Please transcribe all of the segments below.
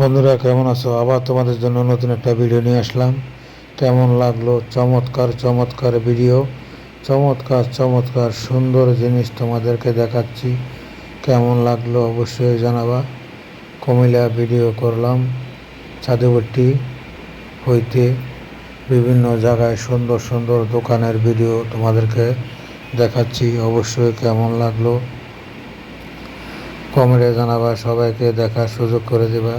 বন্ধুরা, কেমন আছো? আবার তোমাদের জন্য নতুন একটা ভিডিও নিয়ে আসলাম। কেমন লাগল? চমৎকার চমৎকার ভিডিও চমৎকার চমৎকার সুন্দর জিনিস তোমাদেরকে দেখাচ্ছি। কেমন লাগল অবশ্যই জানাবা। কমিলা ভিডিও করলাম। চাঁদবট্টি হইতে বিভিন্ন জায়গায় সুন্দর সুন্দর দোকানের ভিডিও তোমাদেরকে দেখাচ্ছি। অবশ্যই কেমন লাগল? কমেন্টে জানাবা, সবাইকে দেখার সুযোগ করে দেবা।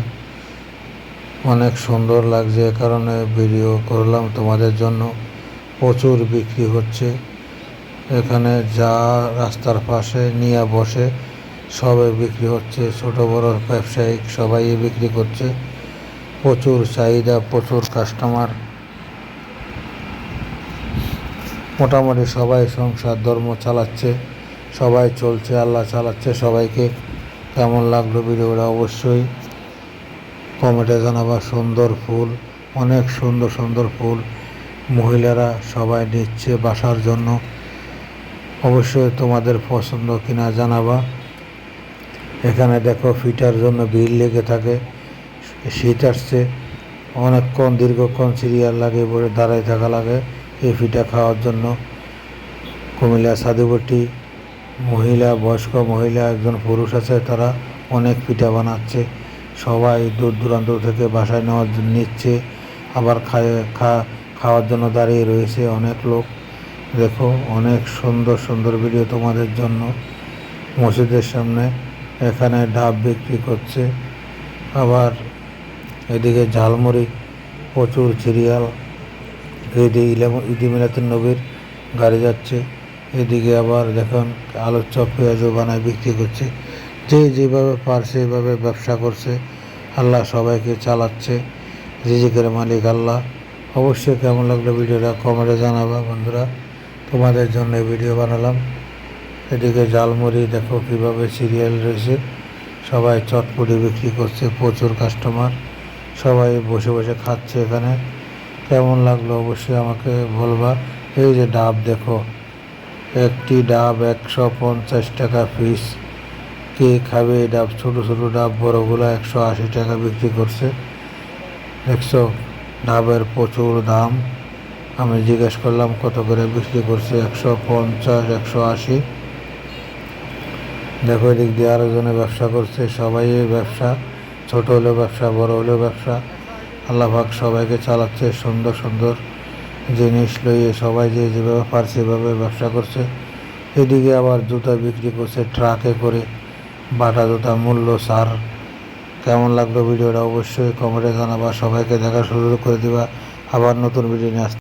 অনেক সুন্দর লাগছে এ কারণে ভিডিও করলাম তোমাদের জন্য। প্রচুর বিক্রি হচ্ছে। এখানে যা রাস্তার পাশে নিয়ে বসে সবে বিক্রি হচ্ছে। ছোট বড় ব্যবসায়িক সবাই বিক্রি করছে। প্রচুর চাহিদা, প্রচুর কাস্টমার মোটামুটি সবাই সংসার ধর্ম চালাচ্ছে, সবাই চলছে, আল্লাহ চালাচ্ছে সবাইকে। কেমন লাগল ভিডিওটা? অবশ্যই কমেন্টে জানাবা, সুন্দর ফুল, অনেক সুন্দর সুন্দর ফুল। মহিলারা সবাই নিচ্ছে বাসার জন্য। অবশ্যই তোমাদের পছন্দ কিনা জানাবা। এখানে দেখো, ফিটার জন্য ভিড় লেগে থাকে। শীত আসছে। অনেকক্ষণ, দীর্ঘক্ষণ সিরিয়াল লাগে বলে দাঁড়ায় থাকা লাগে এই ফিটা খাওয়ার জন্য। কুমিল্লা সাধুবটি মহিলা, বয়স্ক মহিলা, একজন পুরুষ আছে, তারা অনেক পিঠা বানাচ্ছে। সবাই দূর দূরান্ত থেকে বাসায় নেওয়ার নিচ্ছে, আবার খাওয়ার জন্য দাঁড়িয়ে রয়েছে অনেক লোক। দেখো, অনেক সুন্দর সুন্দর ভিডিও তোমাদের জন্য মসজিদের সামনে। এখানে ডাব বিক্রি করছে, আবার এদিকে ঝালমুড়ি, প্রচুর সিরিয়াল ঈদি মিলাতুন নবীর গাড়ি যাচ্ছে, এদিকে আবার দেখুন আলুর চপ পেঁয়াজও বানায় বিক্রি করছে। যে যেভাবে পারছে, এভাবে ব্যবসা করছে, আল্লাহ সবাইকে চালাচ্ছে, রিজিকের মালিক আল্লাহ। অবশ্যই কেমন লাগল ভিডিওটা কমেন্টে জানাবা বন্ধুরা। তোমাদের জন্য ভিডিও বানালাম। এদিকে জালমুড়ি দেখো কীভাবে সিরিয়াল রয়েছে। সবাই চটপটি বিক্রি করছে, প্রচুর কাস্টমার সবাই বসে বসে খাচ্ছে এখানে। কেমন লাগল অবশ্যই আমাকে বলবা। এই যে ডাব দেখো, একটি ডাব একশো পঞ্চাশ টাকা পিস কে খাবে ডাব, ছোটো ছোটো ডাব, বড়গুলো একশো আশি টাকা বিক্রি করছে। একশো ডাবের প্রচুর দাম। আমি জিজ্ঞেস করলাম, কত করে বিক্রি করছে? একশো পঞ্চাশ, একশো আশি। দেখো, এদিক দিয়ে আরও জনে ব্যবসা করছে। সবাই ব্যবসা, ছোট হলেও ব্যবসা, বড় হলেও ব্যবসা। আল্লাহ পাক সবাইকে চালাচ্ছে, সুন্দর সুন্দর জিনিস লইয়ে সবাই যে যেভাবে পারছে, সেভাবে ব্যবসা করছে। এদিকে আবার জুতা বিক্রি করছে, ট্রাকে করে। বাটা জুতা মূল্য, সার। কেমন লাগল ভিডিওটা অবশ্যই কমেন্টে জানাবা। সবাইকে দেখা সুযোগ করে দিবা। আবার নতুন ভিডিও নিয়ে আসতে